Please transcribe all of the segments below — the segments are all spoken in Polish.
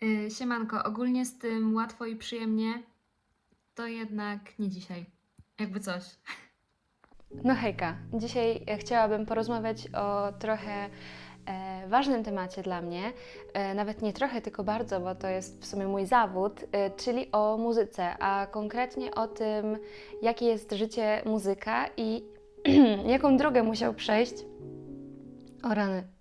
Yy, siemanko, ogólnie z tym łatwo i przyjemnie, to jednak nie dzisiaj. Jakby coś. No hejka, dzisiaj chciałabym porozmawiać o trochę e, ważnym temacie dla mnie, e, nawet nie trochę, tylko bardzo, bo to jest w sumie mój zawód, e, czyli o muzyce, a konkretnie o tym, jakie jest życie muzyka i jaką drogę musiał przejść. O rany.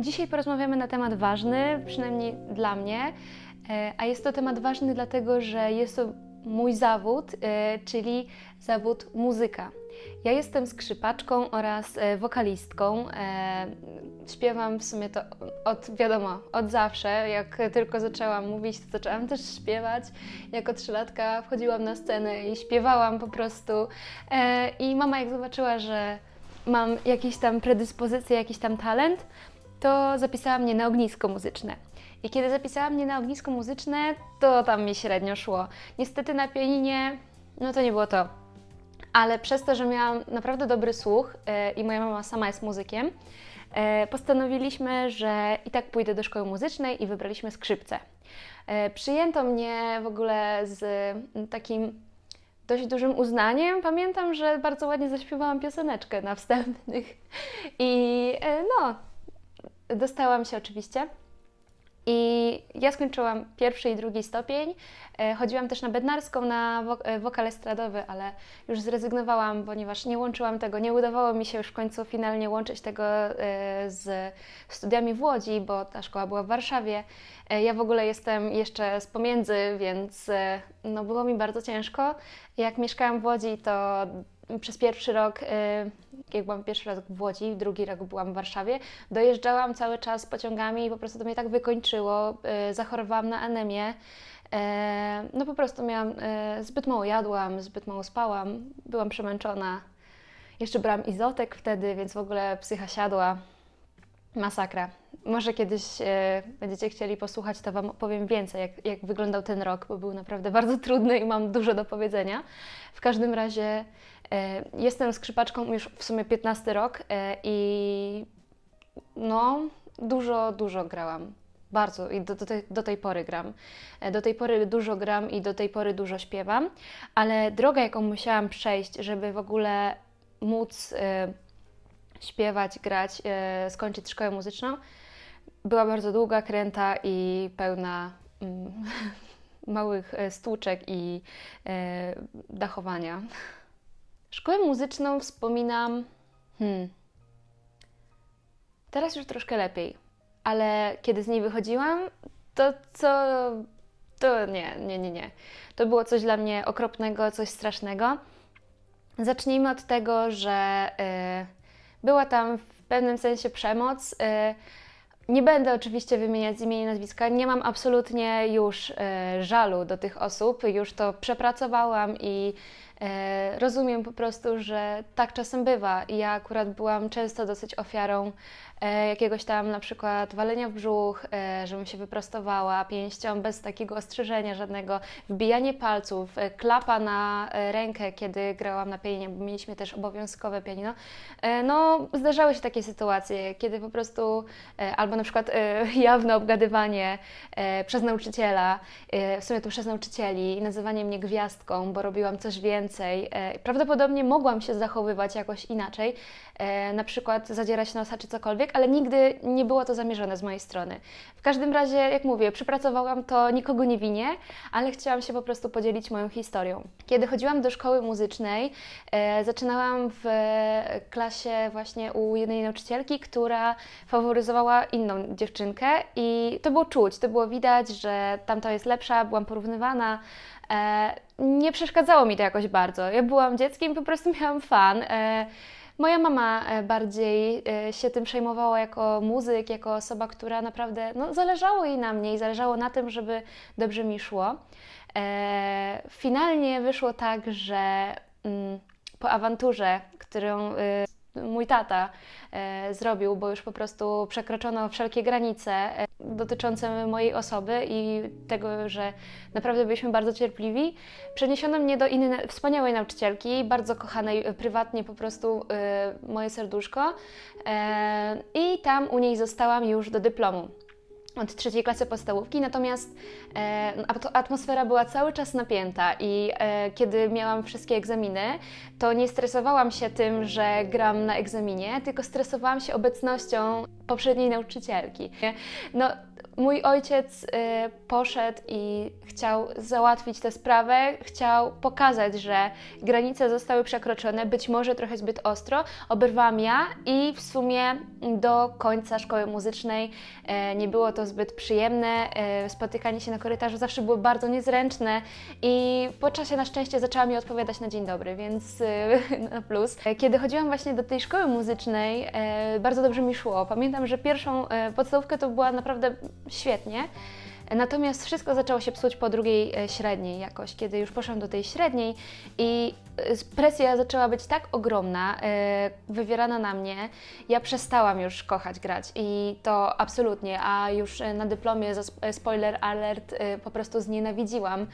Dzisiaj porozmawiamy na temat ważny, przynajmniej dla mnie, e, a jest to temat ważny dlatego, że jest to mój zawód, e, czyli zawód muzyka. Ja jestem skrzypaczką oraz e, wokalistką. Śpiewam w sumie to od, wiadomo, od zawsze. Jak tylko zaczęłam mówić, to zaczęłam też śpiewać. Jako trzylatka wchodziłam na scenę i śpiewałam po prostu. I mama jak zobaczyła, że mam jakieś tam predyspozycje, jakiś tam talent, to zapisała mnie na ognisko muzyczne. I kiedy zapisała mnie na ognisko muzyczne, to tam mi średnio szło. Niestety na pianinie, no to nie było to. Ale przez to, że miałam naprawdę dobry słuch e, i moja mama sama jest muzykiem, e, postanowiliśmy, że i tak pójdę do szkoły muzycznej i wybraliśmy skrzypce. E, przyjęto mnie w ogóle z mm, takim dość dużym uznaniem. Pamiętam, że bardzo ładnie zaśpiewałam pioseneczkę na wstępnych i no, dostałam się oczywiście. I ja skończyłam pierwszy i drugi stopień. E, Chodziłam też na bednarską, na e, wokal estradowy, ale już zrezygnowałam, ponieważ nie łączyłam tego, nie udawało mi się już w końcu finalnie łączyć tego e, z studiami w Łodzi, bo ta szkoła była w Warszawie. Ja w ogóle jestem jeszcze z pomiędzy, więc no, było mi bardzo ciężko. Jak mieszkałam w Łodzi, to przez pierwszy rok, e, jak byłam pierwszy raz w Łodzi, drugi rok byłam w Warszawie, dojeżdżałam cały czas pociągami i po prostu to mnie tak wykończyło. e, Zachorowałam na anemię. E, No po prostu miałam, zbyt mało jadłam, zbyt mało spałam, byłam przemęczona. Jeszcze brałam izotek wtedy, więc w ogóle psycha siadła. Masakra. Może kiedyś e, będziecie chcieli posłuchać, to Wam opowiem więcej, jak, jak wyglądał ten rok, bo był naprawdę bardzo trudny i mam dużo do powiedzenia. W każdym razie e, jestem skrzypaczką już w sumie 15 rok e, i no, dużo, dużo grałam. Bardzo i do, do, tej, do tej pory gram. E, Do tej pory dużo gram i do tej pory dużo śpiewam, ale droga, jaką musiałam przejść, żeby w ogóle móc e, śpiewać, grać, e, skończyć szkołę muzyczną, była bardzo długa, kręta i pełna mm, małych e, stłuczek i e, dachowania. Szkołę muzyczną wspominam. Hmm, teraz już troszkę lepiej, ale kiedy z niej wychodziłam, to co. To nie, nie, nie, nie. To było coś dla mnie okropnego, coś strasznego. Zacznijmy od tego, że y, była tam w pewnym sensie przemoc. Y, nie będę oczywiście wymieniać imienia i nazwiska, nie mam absolutnie już e, żalu do tych osób, już to przepracowałam i rozumiem po prostu, że tak czasem bywa. Ja akurat byłam często dosyć ofiarą e, jakiegoś tam na przykład walenia w brzuch, e, żebym się wyprostowała pięścią bez takiego ostrzeżenia żadnego, wbijanie palców, e, klapa na e, rękę, kiedy grałam na pianinie, bo mieliśmy też obowiązkowe pianino. E, no, zdarzały się takie sytuacje, kiedy po prostu e, albo na przykład e, jawne obgadywanie e, przez nauczyciela, e, w sumie to przez nauczycieli, nazywanie mnie gwiazdką, bo robiłam coś więcej. E, prawdopodobnie mogłam się zachowywać jakoś inaczej, e, na przykład zadzierać nosa czy cokolwiek, ale nigdy nie było to zamierzone z mojej strony. W każdym razie, jak mówię, przepracowałam to nikogo nie winię, ale chciałam się po prostu podzielić moją historią. Kiedy chodziłam do szkoły muzycznej, e, zaczynałam w klasie właśnie u jednej nauczycielki, która faworyzowała inną dziewczynkę i to było czuć, to było widać, że tamta jest lepsza, byłam porównywana. E, nie przeszkadzało mi to jakoś bardzo. Ja byłam dzieckiem, po prostu miałam fan. E, Moja mama e, bardziej się tym przejmowała jako muzyk, jako osoba, która naprawdę no, zależało jej na mnie i zależało na tym, żeby dobrze mi szło. Finalnie wyszło tak, że mm, po awanturze, którą y, mój tata e, zrobił, bo już po prostu przekroczono wszelkie granice e, dotyczące mojej osoby i tego, że naprawdę byliśmy bardzo cierpliwi. Przeniesiono mnie do innej wspaniałej nauczycielki, bardzo kochanej e, prywatnie po prostu moje serduszko i tam u niej zostałam już do dyplomu od trzeciej klasy podstawówki, natomiast at- atmosfera była cały czas napięta i e, kiedy miałam wszystkie egzaminy, to nie stresowałam się tym, że gram na egzaminie, tylko stresowałam się obecnością poprzedniej nauczycielki. No, mój ojciec e, poszedł i chciał załatwić tę sprawę, chciał pokazać, że granice zostały przekroczone, być może trochę zbyt ostro. Oberwałam ja i w sumie do końca szkoły muzycznej e, nie było to zbyt przyjemne. E, spotykanie się na korytarzu zawsze było bardzo niezręczne i po czasie na szczęście zaczęła mi odpowiadać na dzień dobry, więc e, na plus. E, Kiedy chodziłam właśnie do tej szkoły muzycznej, e, bardzo dobrze mi szło. Pamiętam, że pierwszą e, podstawówkę to była naprawdę świetnie. Natomiast wszystko zaczęło się psuć po drugiej średniej jakoś, kiedy już poszłam do tej średniej i presja zaczęła być tak ogromna, e, wywierana na mnie, ja przestałam już kochać grać i to absolutnie, a już e, na dyplomie, spoiler alert, po prostu znienawidziłam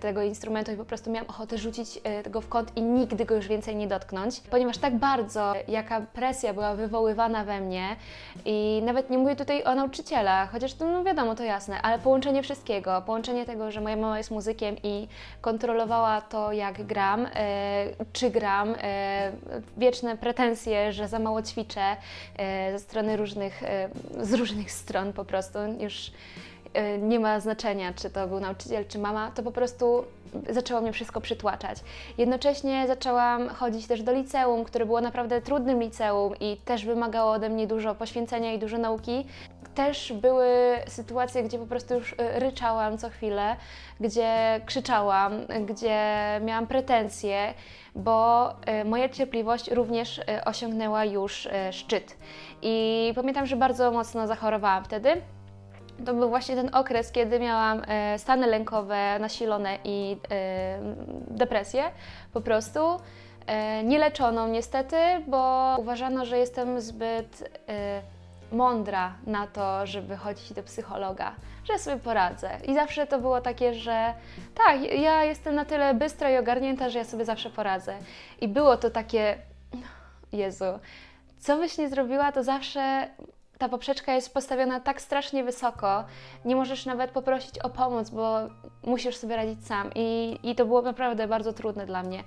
tego instrumentu i po prostu miałam ochotę rzucić tego w kąt i nigdy go już więcej nie dotknąć, ponieważ tak bardzo, jaka presja była wywoływana we mnie i nawet nie mówię tutaj o nauczycielach, chociaż to no wiadomo, to jasne, ale połączenie wszystkiego, połączenie tego, że moja mama jest muzykiem i kontrolowała to, jak gram, czy gram, e, wieczne pretensje, że za mało ćwiczę e, ze strony różnych, e, z różnych stron po prostu, już e, nie ma znaczenia, czy to był nauczyciel, czy mama, to po prostu zaczęło mnie wszystko przytłaczać. Jednocześnie zaczęłam chodzić też do liceum, które było naprawdę trudnym liceum i też wymagało ode mnie dużo poświęcenia i dużo nauki. Też były sytuacje, gdzie po prostu już y, ryczałam co chwilę, gdzie krzyczałam, gdzie miałam pretensje, bo y, moja cierpliwość również y, osiągnęła już szczyt. I pamiętam, że bardzo mocno zachorowałam wtedy. To był właśnie ten okres, kiedy miałam stany lękowe nasilone i depresję po prostu. Nieleczoną niestety, bo uważano, że jestem zbyt mądra na to, żeby chodzić do psychologa, że sobie poradzę. I zawsze to było takie, że tak, ja jestem na tyle bystra i ogarnięta, że ja sobie zawsze poradzę. I było to takie, Jezu, co byś nie zrobiła, to zawsze ta poprzeczka jest postawiona tak strasznie wysoko, nie możesz nawet poprosić o pomoc, bo musisz sobie radzić sam. I, i to było naprawdę bardzo trudne dla mnie.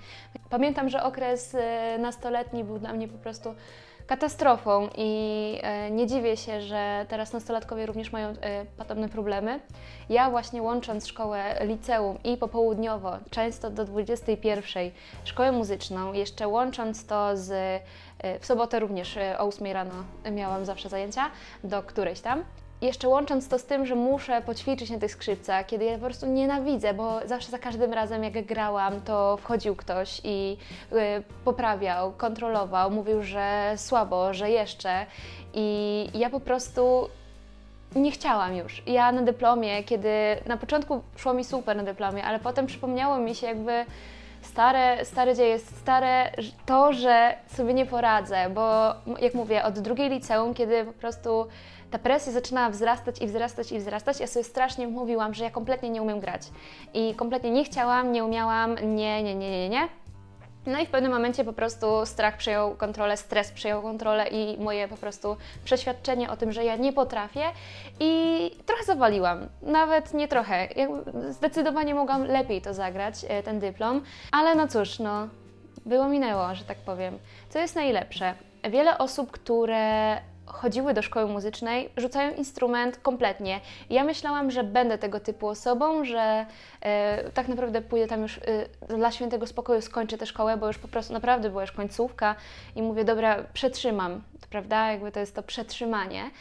Pamiętam, że okres e, nastoletni był dla mnie po prostu katastrofą i e, nie dziwię się, że teraz nastolatkowie również mają e, podobne problemy. Ja właśnie łącząc szkołę liceum i popołudniowo, często do 21, szkołę muzyczną, jeszcze łącząc to z e, w sobotę również o 8 rano miałam zawsze zajęcia, do którejś tam. Jeszcze łącząc to z tym, że muszę poćwiczyć na tych skrzypcach, kiedy ja po prostu nienawidzę, bo zawsze za każdym razem jak grałam, to wchodził ktoś i y, poprawiał, kontrolował, mówił, że słabo, że jeszcze. I ja po prostu nie chciałam już. Ja na dyplomie, kiedy na początku szło mi super na dyplomie, ale potem przypomniało mi się jakby stare, stare dzieje, stare to, że sobie nie poradzę, bo jak mówię, od drugiej liceum, kiedy po prostu ta presja zaczynała wzrastać i wzrastać i wzrastać, ja sobie strasznie mówiłam, że ja kompletnie nie umiem grać. I kompletnie nie chciałam, nie umiałam, nie, nie, nie, nie, nie. No i w pewnym momencie po prostu strach przejął kontrolę, stres przejął kontrolę i moje po prostu przeświadczenie o tym, że ja nie potrafię i trochę zawaliłam. Nawet nie trochę. Zdecydowanie mogłam lepiej to zagrać, e, ten dyplom, ale no cóż, no było minęło, że tak powiem. Co jest najlepsze? Wiele osób, które chodziły do szkoły muzycznej, rzucają instrument kompletnie. Ja myślałam, że będę tego typu osobą, że e, tak naprawdę pójdę tam już e, dla świętego spokoju, skończę tę szkołę, bo już po prostu naprawdę była już końcówka i mówię, dobra, przetrzymam, prawda? Jakby to jest to przetrzymanie.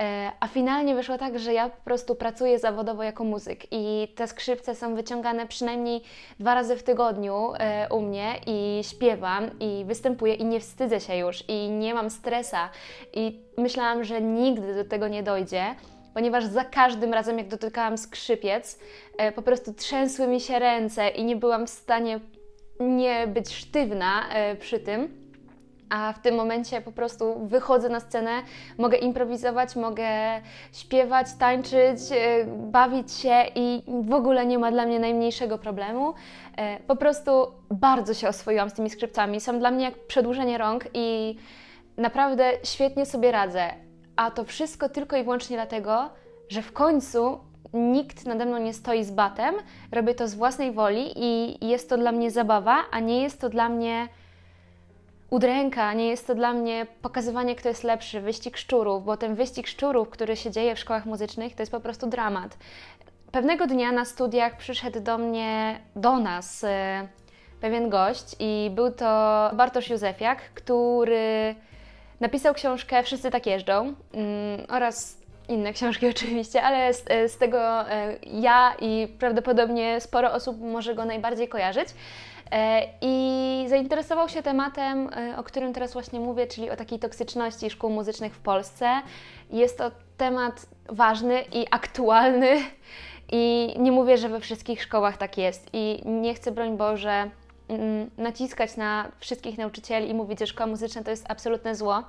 E, A finalnie wyszło tak, że ja po prostu pracuję zawodowo jako muzyk i te skrzypce są wyciągane przynajmniej dwa razy w tygodniu e, u mnie i śpiewam i występuję i nie wstydzę się już i nie mam stresa i myślałam, że nigdy do tego nie dojdzie, ponieważ za każdym razem jak dotykałam skrzypiec, e, po prostu trzęsły mi się ręce i nie byłam w stanie nie być sztywna przy tym. A w tym momencie po prostu wychodzę na scenę, mogę improwizować, mogę śpiewać, tańczyć, e, bawić się i w ogóle nie ma dla mnie najmniejszego problemu. E, Po prostu bardzo się oswoiłam z tymi skrzypcami. Są dla mnie jak przedłużenie rąk i naprawdę świetnie sobie radzę. A to wszystko tylko i wyłącznie dlatego, że w końcu nikt nade mną nie stoi z batem, robię to z własnej woli i jest to dla mnie zabawa, a nie jest to dla mnie udręka, nie jest to dla mnie pokazywanie, kto jest lepszy, wyścig szczurów, bo ten wyścig szczurów, który się dzieje w szkołach muzycznych, to jest po prostu dramat. Pewnego dnia na studiach przyszedł do mnie, do nas e, pewien gość i był to Bartosz Józefiak, który napisał książkę Wszyscy tak jeżdżą mm, oraz inne książki oczywiście, ale z, e, z tego e, ja i prawdopodobnie sporo osób może go najbardziej kojarzyć. E, I zainteresował się tematem, e, o którym teraz właśnie mówię, czyli o takiej toksyczności szkół muzycznych w Polsce. Jest to temat ważny i aktualny, i nie mówię, że we wszystkich szkołach tak jest. I nie chcę, broń Boże, mm, naciskać na wszystkich nauczycieli i mówić, że szkoła muzyczna to jest absolutne zło,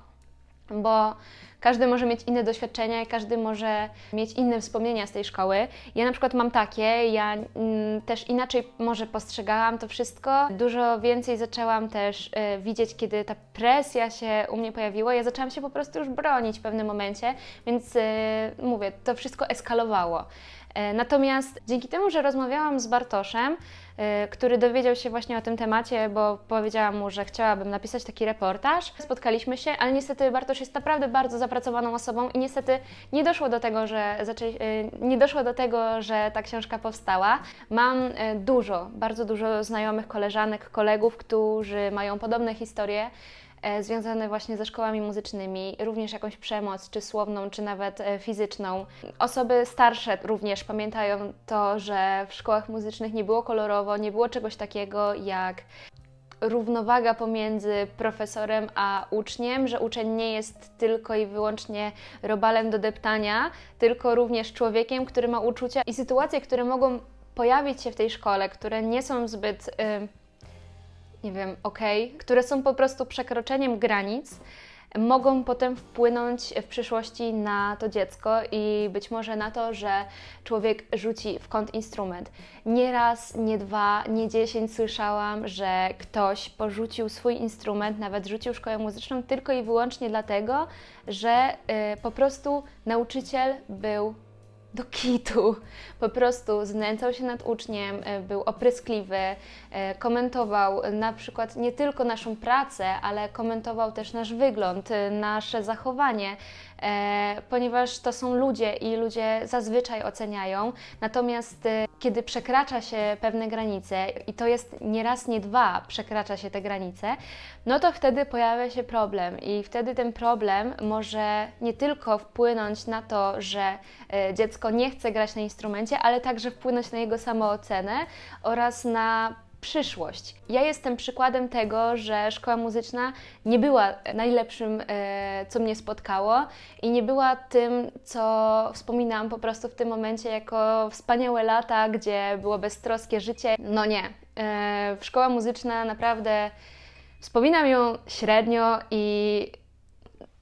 bo każdy może mieć inne doświadczenia i każdy może mieć inne wspomnienia z tej szkoły. Ja na przykład mam takie, ja mm, też inaczej może postrzegałam to wszystko. Dużo więcej zaczęłam też e, widzieć, kiedy ta presja się u mnie pojawiła. Ja zaczęłam się po prostu już bronić w pewnym momencie, więc e, mówię, to wszystko eskalowało. E, Natomiast dzięki temu, że rozmawiałam z Bartoszem, który dowiedział się właśnie o tym temacie, bo powiedziałam mu, że chciałabym napisać taki reportaż. Spotkaliśmy się, ale niestety Bartosz jest naprawdę bardzo zapracowaną osobą i niestety nie doszło do tego, że e, nie doszło do tego, że ta książka powstała. Mam e, dużo, bardzo dużo znajomych, koleżanek, kolegów, którzy mają podobne historie związane właśnie ze szkołami muzycznymi, również jakąś przemoc, czy słowną, czy nawet e, fizyczną. Osoby starsze również pamiętają to, że w szkołach muzycznych nie było kolorowo, nie było czegoś takiego jak równowaga pomiędzy profesorem a uczniem, że uczeń nie jest tylko i wyłącznie robalem do deptania, tylko również człowiekiem, który ma uczucia i sytuacje, które mogą pojawić się w tej szkole, które nie są zbyt, nie wiem, okej, które są po prostu przekroczeniem granic, mogą potem wpłynąć w przyszłości na to dziecko i być może na to, że człowiek rzuci w kąt instrument. Nie raz, nie dwa, nie dziesięć słyszałam, że ktoś porzucił swój instrument, nawet rzucił szkołę muzyczną tylko i wyłącznie dlatego, że y, po prostu nauczyciel był do kitu. Po prostu znęcał się nad uczniem, e, był opryskliwy, e, komentował na przykład nie tylko naszą pracę, ale komentował też nasz wygląd, e, nasze zachowanie, ponieważ to są ludzie i ludzie zazwyczaj oceniają. Natomiast e, kiedy przekracza się pewne granice, i to jest nie raz, nie dwa, przekracza się te granice, no to wtedy pojawia się problem i wtedy ten problem może nie tylko wpłynąć na to, że e, dziecko nie chce grać na instrumencie, ale także wpłynąć na jego samoocenę oraz na przyszłość. Ja jestem przykładem tego, że szkoła muzyczna nie była najlepszym, e, co mnie spotkało i nie była tym, co wspominam po prostu w tym momencie jako wspaniałe lata, gdzie było beztroskie życie. No nie. E, szkoła muzyczna naprawdę Wspominam ją średnio i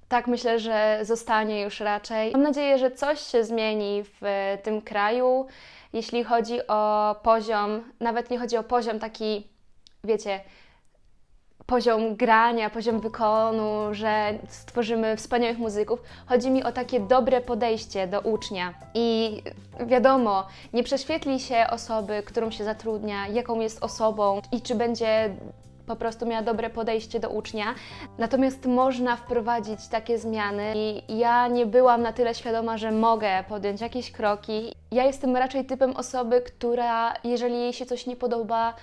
tak myślę, że zostanie już raczej. Mam nadzieję, że coś się zmieni w tym kraju, jeśli chodzi o poziom, nawet nie chodzi o poziom taki, wiecie, poziom grania, poziom wykonu, że stworzymy wspaniałych muzyków. Chodzi mi o takie dobre podejście do ucznia. I wiadomo, nie prześwietli się osoby, którą się zatrudnia, jaką jest osobą i czy będzie po prostu miała dobre podejście do ucznia. Natomiast można wprowadzić takie zmiany i ja nie byłam na tyle świadoma, że mogę podjąć jakieś kroki. Ja jestem raczej typem osoby, która jeżeli jej się coś nie podoba,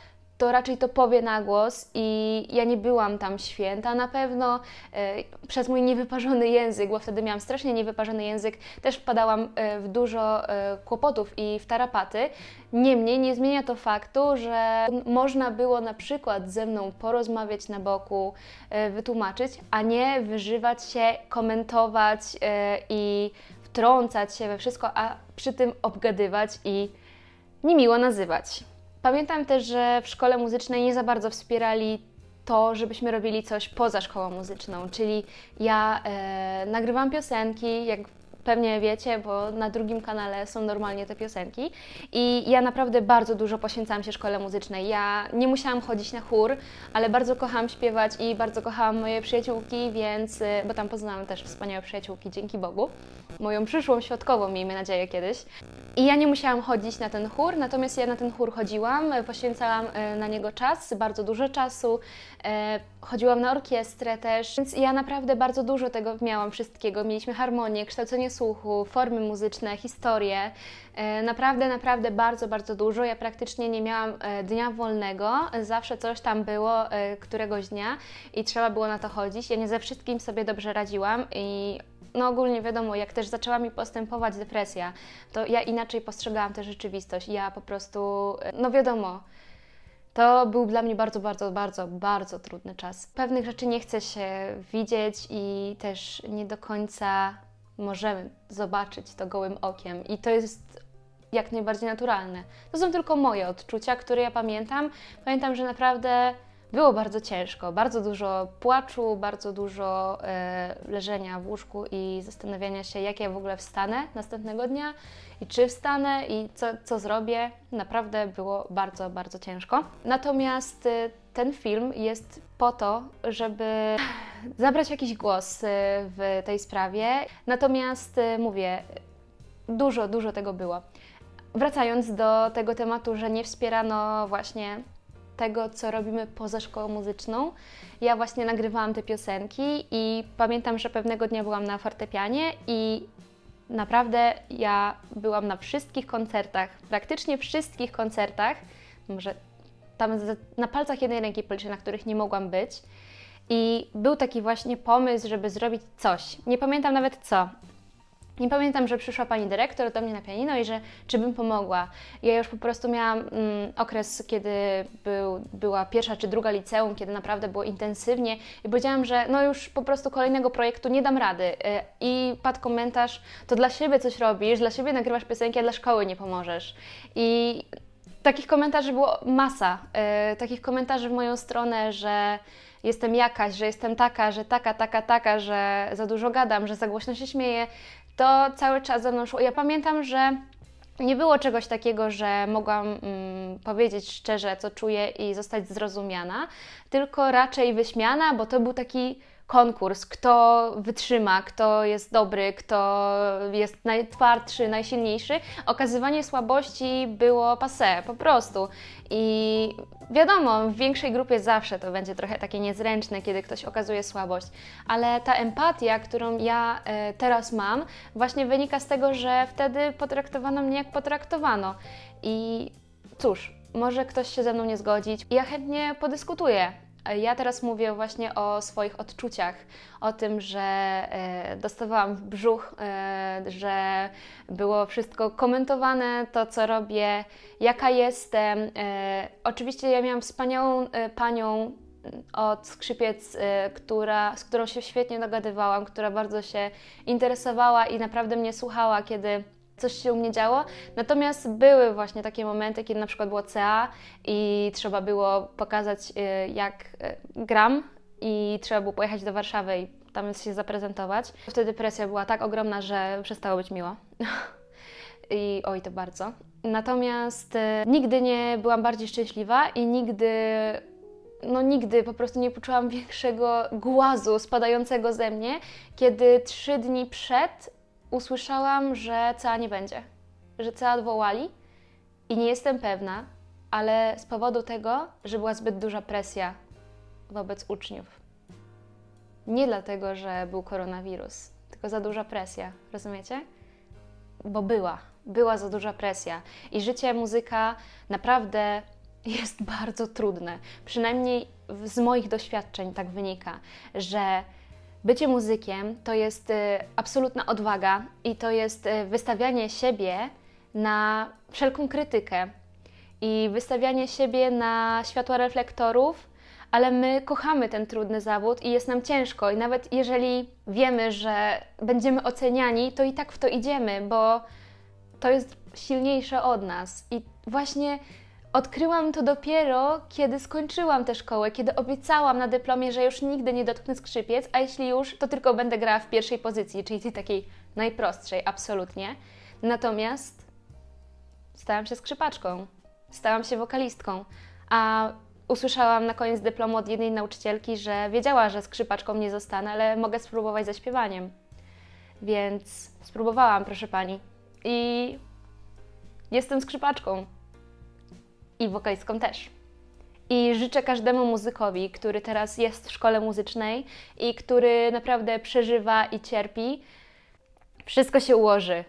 to raczej to powie na głos i ja nie byłam tam święta. Na pewno e, przez mój niewyparzony język, bo wtedy miałam strasznie niewyparzony język, też wpadałam e, w dużo e, kłopotów i w tarapaty. Niemniej nie zmienia to faktu, że można było na przykład ze mną porozmawiać na boku, e, wytłumaczyć, a nie wyżywać się, komentować e, i wtrącać się we wszystko, a przy tym obgadywać i niemiło nazywać. Pamiętam też, że w szkole muzycznej nie za bardzo wspierali to, żebyśmy robili coś poza szkołą muzyczną, czyli ja e, nagrywam piosenki, jak pewnie wiecie, bo na drugim kanale są normalnie te piosenki i ja naprawdę bardzo dużo poświęcałam się szkole muzycznej. Ja nie musiałam chodzić na chór, ale bardzo kochałam śpiewać i bardzo kochałam moje przyjaciółki, więc, e, bo tam poznałam też wspaniałe przyjaciółki, dzięki Bogu. Moją przyszłą świadkową, miejmy nadzieję, kiedyś. I ja nie musiałam chodzić na ten chór, natomiast ja na ten chór chodziłam, e, poświęcałam e, na niego czas, bardzo dużo czasu. Chodziłam na orkiestrę też, więc ja naprawdę bardzo dużo tego miałam wszystkiego. Mieliśmy harmonię, kształcenie słuchu, formy muzyczne, historię. E, naprawdę, naprawdę bardzo, bardzo dużo. Ja praktycznie nie miałam e, dnia wolnego, zawsze coś tam było e, któregoś dnia i trzeba było na to chodzić. Ja nie ze wszystkim sobie dobrze radziłam i no ogólnie wiadomo, jak też zaczęła mi postępować depresja, to ja inaczej postrzegałam tę rzeczywistość. Ja po prostu, no wiadomo, to był dla mnie bardzo, bardzo, bardzo, bardzo trudny czas. Pewnych rzeczy nie chce się widzieć i też nie do końca możemy zobaczyć to gołym okiem. I to jest jak najbardziej naturalne. To są tylko moje odczucia, które ja pamiętam. Pamiętam, że naprawdę było bardzo ciężko, bardzo dużo płaczu, bardzo dużo e, leżenia w łóżku i zastanawiania się, jak ja w ogóle wstanę następnego dnia i czy wstanę i co, co zrobię. Naprawdę było bardzo, bardzo ciężko. Natomiast e, ten film jest po to, żeby zabrać jakiś głos e, w tej sprawie. Natomiast e, mówię, dużo, dużo tego było. Wracając do tego tematu, że nie wspierano właśnie tego, co robimy poza szkołą muzyczną. Ja właśnie nagrywałam te piosenki i pamiętam, że pewnego dnia byłam na fortepianie i naprawdę ja byłam na wszystkich koncertach, praktycznie wszystkich koncertach, może tam na palcach jednej ręki policzę, na których nie mogłam być. I był taki właśnie pomysł, żeby zrobić coś. Nie pamiętam nawet co. Nie pamiętam, że przyszła pani dyrektor do mnie na pianino i że czy bym pomogła. Ja już po prostu miałam mm, okres, kiedy był, była pierwsza czy druga liceum, kiedy naprawdę było intensywnie i powiedziałam, że no już po prostu kolejnego projektu nie dam rady. Y, I padł komentarz, to dla siebie coś robisz, dla siebie nagrywasz piosenki, a dla szkoły nie pomożesz. I takich komentarzy było masa. y, takich komentarzy w moją stronę, że jestem jakaś, że jestem taka, że taka, taka, taka, że za dużo gadam, że za głośno się śmieję. To cały czas ze mną szło. Ja pamiętam, że nie było czegoś takiego, że mogłam mm, powiedzieć szczerze, co czuję i zostać zrozumiana, tylko raczej wyśmiana, bo to był taki konkurs, kto wytrzyma, kto jest dobry, kto jest najtwardszy, najsilniejszy. Okazywanie słabości było passé, po prostu. I wiadomo, w większej grupie zawsze to będzie trochę takie niezręczne, kiedy ktoś okazuje słabość, ale ta empatia, którą ja e, teraz mam, właśnie wynika z tego, że wtedy potraktowano mnie jak potraktowano. I cóż, może ktoś się ze mną nie zgodzić. Ja chętnie podyskutuję. Ja teraz mówię właśnie o swoich odczuciach, o tym, że e, dostawałam w brzuch, e, że było wszystko komentowane, to co robię, jaka jestem. E, oczywiście ja miałam wspaniałą panią od skrzypiec, która, z którą się świetnie dogadywałam, która bardzo się interesowała i naprawdę mnie słuchała, kiedy coś się u mnie działo. Natomiast były właśnie takie momenty, kiedy na przykład było CA i trzeba było pokazać, y, jak y, gram i trzeba było pojechać do Warszawy i tam się zaprezentować. Wtedy presja była tak ogromna, że przestało być miło. I oj, to bardzo. Natomiast y, nigdy nie byłam bardziej szczęśliwa i nigdy no nigdy po prostu nie poczułam większego głazu spadającego ze mnie, kiedy trzy dni przed usłyszałam, że CA nie będzie, że CA odwołali i nie jestem pewna, ale z powodu tego, że była zbyt duża presja wobec uczniów. Nie dlatego, że był koronawirus, tylko za duża presja, rozumiecie? Bo była, była za duża presja i życie muzyka naprawdę jest bardzo trudne. Przynajmniej z moich doświadczeń tak wynika, że bycie muzykiem to jest y, absolutna odwaga i to jest y, wystawianie siebie na wszelką krytykę i wystawianie siebie na światła reflektorów, ale my kochamy ten trudny zawód i jest nam ciężko. I nawet jeżeli wiemy, że będziemy oceniani, to i tak w to idziemy, bo to jest silniejsze od nas. I właśnie odkryłam to dopiero, kiedy skończyłam tę szkołę, kiedy obiecałam na dyplomie, że już nigdy nie dotknę skrzypiec, a jeśli już, to tylko będę grała w pierwszej pozycji, czyli tej takiej najprostszej, absolutnie. Natomiast stałam się skrzypaczką, stałam się wokalistką, a usłyszałam na koniec dyplomu od jednej nauczycielki, że wiedziała, że skrzypaczką nie zostanę, ale mogę spróbować ze śpiewaniem. Więc spróbowałam, proszę pani. I jestem skrzypaczką. I wokalistką też. I życzę każdemu muzykowi, który teraz jest w szkole muzycznej i który naprawdę przeżywa i cierpi, wszystko się ułoży.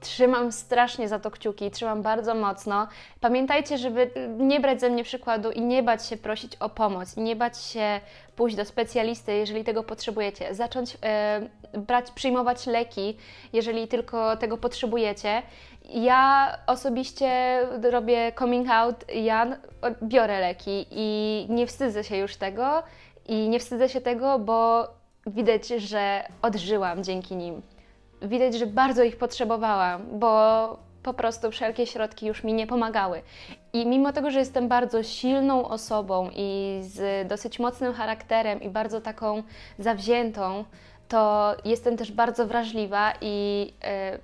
Trzymam strasznie za to kciuki, trzymam bardzo mocno. Pamiętajcie, żeby nie brać ze mnie przykładu i nie bać się prosić o pomoc, nie bać się pójść do specjalisty, jeżeli tego potrzebujecie. Zacząć e, brać, przyjmować leki, jeżeli tylko tego potrzebujecie. Ja osobiście robię coming out, ja biorę leki i nie wstydzę się już tego. I nie wstydzę się tego, bo widać, że odżyłam dzięki nim widać, że bardzo ich potrzebowałam, bo po prostu wszelkie środki już mi nie pomagały. I mimo tego, że jestem bardzo silną osobą i z dosyć mocnym charakterem i bardzo taką zawziętą, to jestem też bardzo wrażliwa i e,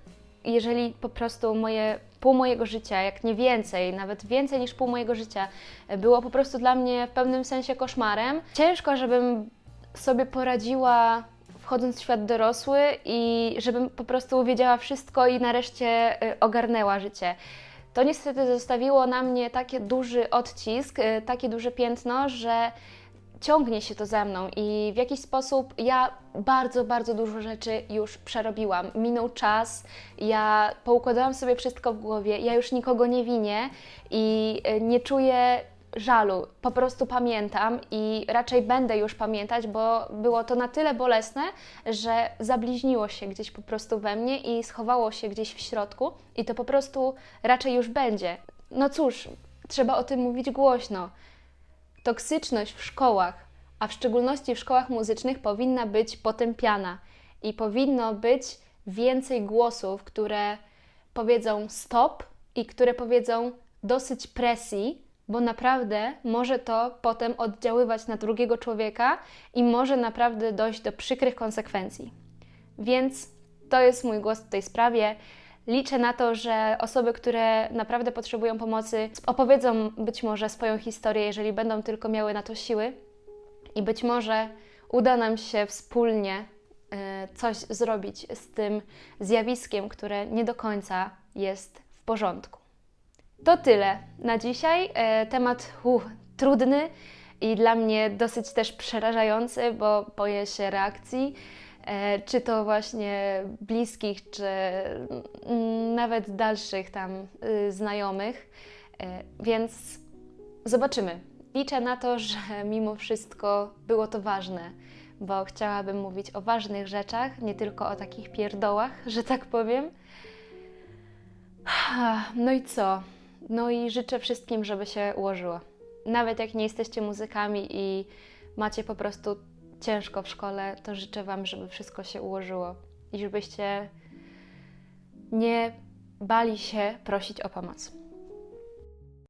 jeżeli po prostu moje pół mojego życia, jak nie więcej, nawet więcej niż pół mojego życia, było po prostu dla mnie w pewnym sensie koszmarem, ciężko, żebym sobie poradziła wchodząc w świat dorosły i żebym po prostu wiedziała wszystko i nareszcie y, ogarnęła życie. To niestety zostawiło na mnie taki duży odcisk, y, takie duże piętno, że ciągnie się to za mną i w jakiś sposób ja bardzo, bardzo dużo rzeczy już przerobiłam. Minął czas, ja poukładałam sobie wszystko w głowie, ja już nikogo nie winię i y, nie czuję żalu. Po prostu pamiętam i raczej będę już pamiętać, bo było to na tyle bolesne, że zabliźniło się gdzieś po prostu we mnie i schowało się gdzieś w środku i to po prostu raczej już będzie. No cóż, trzeba o tym mówić głośno. Toksyczność w szkołach, a w szczególności w szkołach muzycznych, powinna być potępiana i powinno być więcej głosów, które powiedzą stop i które powiedzą dosyć presji, bo naprawdę może to potem oddziaływać na drugiego człowieka i może naprawdę dojść do przykrych konsekwencji. Więc to jest mój głos w tej sprawie. Liczę na to, że osoby, które naprawdę potrzebują pomocy, opowiedzą być może swoją historię, jeżeli będą tylko miały na to siły, i być może uda nam się wspólnie y, coś zrobić z tym zjawiskiem, które nie do końca jest w porządku. To tyle na dzisiaj. E, temat uh, trudny i dla mnie dosyć też przerażający, bo boję się reakcji, e, czy to właśnie bliskich, czy mm, nawet dalszych tam y, znajomych. E, więc zobaczymy. Liczę na to, że mimo wszystko było to ważne, bo chciałabym mówić o ważnych rzeczach, nie tylko o takich pierdołach, że tak powiem. No i co? No i życzę wszystkim, żeby się ułożyło. Nawet jak nie jesteście muzykami i macie po prostu ciężko w szkole, to życzę Wam, żeby wszystko się ułożyło i żebyście nie bali się prosić o pomoc.